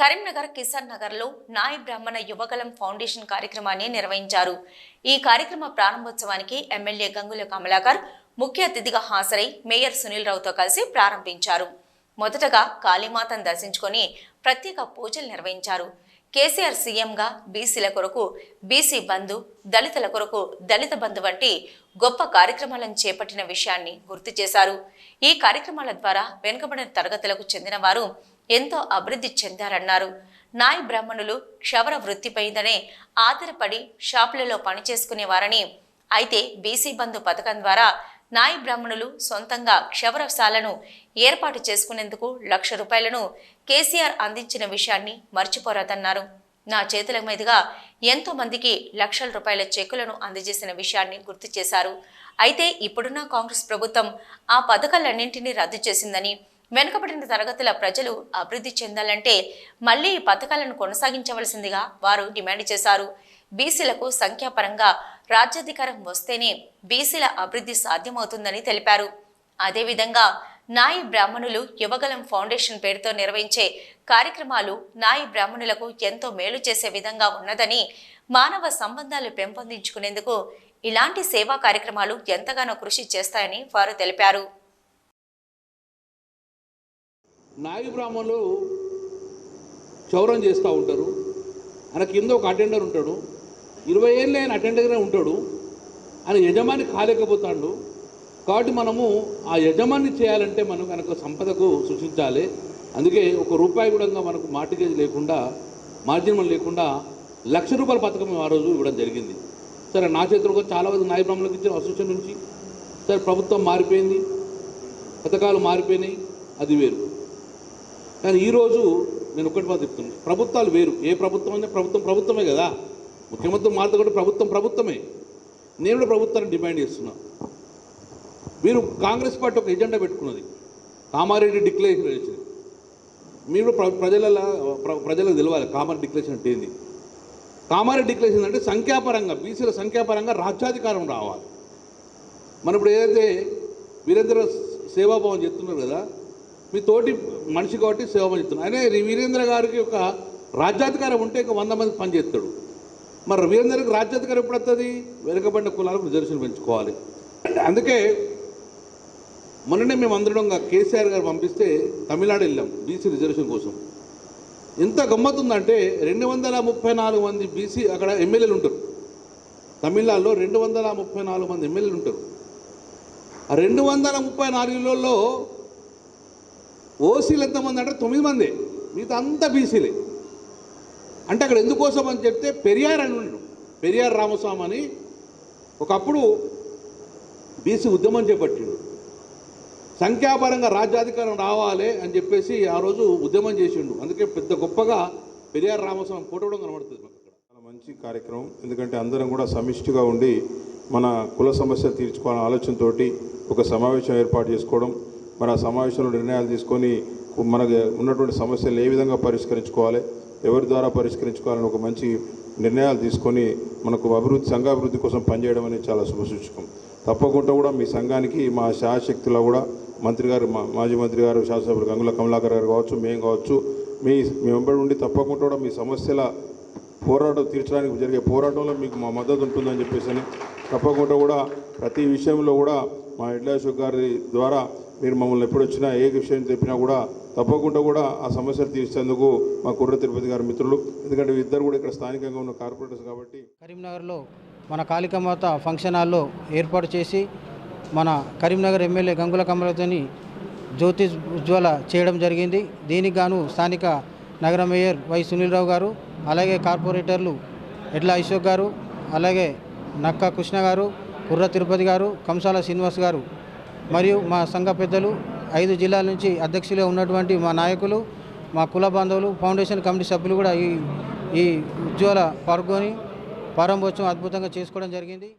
కరీంనగర్ కిసాన్ నగర్లో నాయ బ్రాహ్మణ యువగలం ఫౌండేషన్ కార్యక్రమాన్ని నిర్వహించారు. ఈ కార్యక్రమ ప్రారంభోత్సవానికి ఎమ్మెల్యే గంగుల కమలాకర్ ముఖ్య అతిథిగా హాజరై మేయర్ సునీల్ రావుతో కలిసి ప్రారంభించారు. మొదటగా కాళీమాతను దర్శించుకొని ప్రత్యేక పూజలు నిర్వహించారు. కేసీఆర్ సీఎంగా బీసీల కొరకు బీసీ బంధు దళితుల కొరకు దళిత బంధు వంటి గొప్ప కార్యక్రమాలను చేపట్టిన విషయాన్ని గుర్తు చేశారు. ఈ కార్యక్రమాల ద్వారా వెనుకబడిన తరగతులకు చెందిన వారు ఎంతో అభివృద్ధి చెందారన్నారు. నాయ్ బ్రాహ్మణులు క్షవర వృత్తిపైదనే ఆధారపడి షాపులలో పనిచేసుకునేవారని అయితే బీసీ బంధు పథకం ద్వారా నాయి బ్రాహ్మణులు సొంతంగా క్షవరశాలను ఏర్పాటు చేసుకునేందుకు లక్ష రూపాయలను కేసీఆర్ అందించిన విషయాన్ని మర్చిపోరాదన్నారు. నా చేతుల మీదుగా ఎంతో మందికి లక్షల రూపాయల చెక్కులను అందజేసిన విషయాన్ని గుర్తు చేశారు. అయితే ఇప్పుడున్న కాంగ్రెస్ ప్రభుత్వం ఆ పథకాలన్నింటినీ రద్దు చేసిందని వెనుకబడిన తరగతుల ప్రజలు అభివృద్ధి చెందాలంటే మళ్ళీ ఈ పథకాలను కొనసాగించవలసిందిగా వారు డిమాండ్ చేశారు. బీసీలకు సంఖ్యాపరంగా రాజ్యాధికారం వస్తేనే బీసీల అభివృద్ధి సాధ్యమవుతుందని తెలిపారు. అదేవిధంగా నాయి బ్రాహ్మణులు యువగలం ఫౌండేషన్ పేరుతో నిర్వహించే కార్యక్రమాలు నాయి బ్రాహ్మణులకు ఎంతో మేలు చేసే విధంగా ఉన్నదని మానవ సంబంధాలు పెంపొందించుకునేందుకు ఇలాంటి సేవా కార్యక్రమాలు ఎంతగానో కృషి చేస్తాయని వారు తెలిపారు. నాయి బ్రాహ్మణులు క్షౌరం చేస్తూ ఉంటారు. ఆయన కింద ఒక అటెండర్ ఉంటాడు. ఇరవై ఏళ్ళు ఆయన అటెండర్గానే ఉంటాడు. ఆయన యజమాని కాలేకపోతాడు. కాబట్టి మనము ఆ యజమాని చేయాలంటే మనం కనుక సంపదకు సృష్టించాలి. అందుకే ఒక రూపాయి కూడా మనకు మార్టిగేజ్ లేకుండా మార్జిన్ లేకుండా లక్ష రూపాయల పథకం ఆ రోజు ఇవ్వడం జరిగింది. సరే నా చేతులకు చాలా వరకు నాయ బ్రాహ్మణులకు ఇచ్చిన అసోసియేషన్ నుంచి. సరే ప్రభుత్వం మారిపోయింది. పథకాలు మారిపోయినాయి. అది వేరు. కానీ ఈరోజు నేను ఒకటి మాట చెప్తున్నాను ప్రభుత్వాలు వేరు. ఏ ప్రభుత్వం అయినా ప్రభుత్వం ప్రభుత్వమే కదా. ముఖ్యమంత్రి మారుతూ కూడా ప్రభుత్వం ప్రభుత్వమే. నేను కూడా ప్రభుత్వాన్ని డిమాండ్ చేస్తున్నా. మీరు కాంగ్రెస్ పార్టీ ఒక ఎజెండా పెట్టుకున్నది. కామారెడ్డి డిక్లరేషన్ మీరు ప్ర ప్రజల ప్ర- ప్రజలకు తెలియాలి కామారెడ్డి డిక్లరేషన్ అంటే ఏంది? కామారెడ్డి డిక్లరేషన్ అంటే సంఖ్యాపరంగా బీసీల సంఖ్యాపరంగా రాజ్యాధికారం రావాలి. మనం ఇప్పుడు ఏదైతే వీరేంద్ర సేవాభావం చెప్తున్నారు కదా మీ తోటి మనిషి కాబట్టి సేవ చెప్తున్నారు అనే వీరేంద్ర గారికి ఒక రాజ్యాధికారం ఉంటే ఒక వంద మంది పనిచేస్తాడు మరి వీరేంద్రకి రాజ్యాధికారం ఎప్పుడు వస్తుంది వెనుకబడిన కులాలకు రిజర్వేషన్ పెంచుకోవాలి. అందుకే మొన్ననే మేము అందరం కేసీఆర్ గారు పంపిస్తే తమిళనాడు వెళ్ళాం బీసీ రిజర్వేషన్ కోసం. ఎంత గమ్మత్తుందంటే రెండు వందల ముప్పై నాలుగు మంది బీసీ అక్కడ ఎమ్మెల్యేలు ఉంటారు. తమిళనాడులో రెండు వందల ముప్పై నాలుగు మంది ఎమ్మెల్యేలు ఉంటారు. ఆ రెండు వందల ముప్పై నాలుగులలో ఓసీలు ఎంతమంది అంటే తొమ్మిది మంది. మిగతా అంతా బీసీలే. అంటే అక్కడ ఎందుకోసం అని చెప్తే పెరియార్ అని ఉన్నాడు. పెరియార్ రామస్వామి అని ఒకప్పుడు బీసీ ఉద్యమం చేపట్టిండు. సంఖ్యాపరంగా రాజ్యాధికారం రావాలి అని చెప్పేసి ఆ రోజు ఉద్యమం చేసిండు. అందుకే పెద్ద గొప్పగా పెరియార్ రామస్వామి ఫోటో కూడా కనబడుతుంది మాకు చాలా మంచి కార్యక్రమం. ఎందుకంటే అందరం కూడా సమిష్టిగా ఉండి మన కుల సమస్యలు తీర్చుకోవాలనే ఆలోచనతోటి ఒక సమావేశం ఏర్పాటు చేసుకోవడం మరి ఆ సమావేశంలో నిర్ణయాలు తీసుకొని మనకు ఉన్నటువంటి సమస్యలు ఏ విధంగా పరిష్కరించుకోవాలి ఎవరి ద్వారా పరిష్కరించుకోవాలని ఒక మంచి నిర్ణయాలు తీసుకొని మనకు అభివృద్ధి సంఘాభివృద్ధి కోసం పనిచేయడం అనేది చాలా శుభసూచకం తప్పకుండా కూడా మీ సంఘానికి మా శాశక్తిలో కూడా మంత్రి గారు మా మాజీ మంత్రి గారు శాసనసభ్యులు గంగుల కమలాకర్ గారు కావచ్చు మేము కావచ్చు మీ మీ వెంబడి ఉండి తప్పకుండా కూడా మీ సమస్యల పోరాటం తీర్చడానికి జరిగే పోరాటంలో మీకు మా మద్దతు ఉంటుందని చెప్పేసి అని తప్పకుండా కూడా ప్రతి విషయంలో కూడా మా ఇడ్లాశోక్ గారి ద్వారా మీరు మమ్మల్ని ఎప్పుడు వచ్చినా ఏ విషయం చెప్పినా కూడా తప్పకుండా కూడా ఆ సమస్యలు తీర్చేందుకు మా కుర్ర తిరుపతి గారి మిత్రులు. ఎందుకంటే ఇద్దరు కూడా ఇక్కడ స్థానికంగా ఉన్న కార్పొరేటర్స్ కాబట్టి కరీంనగర్లో మన కాళికమాత ఫంక్షన్ హాల్లో ఏర్పాటు చేసి మన కరీంనగర్ ఎమ్మెల్యే గంగుల కమలతోని జ్యోతి ఉజ్వల చేయడం జరిగింది. దీనికి గాను స్థానిక నగర మేయర్ వై సునీల్రావు గారు అలాగే కార్పొరేటర్లు ఎడ్ల అశోక్ గారు అలాగే నక్క కృష్ణ గారు కుర్ర తిరుపతి గారు కంసాల శ్రీనివాస్ గారు మరియు మా సంఘ పెద్దలు ఐదు జిల్లాల నుంచి అధ్యక్షులుగా ఉన్నటువంటి మా నాయకులు మా కుల బాంధవులు ఫౌండేషన్ కమిటీ సభ్యులు కూడా ఈ ఈ ఉజ్వల పాల్గొని ప్రారంభోత్సవం అద్భుతంగా చేసుకోవడం జరిగింది.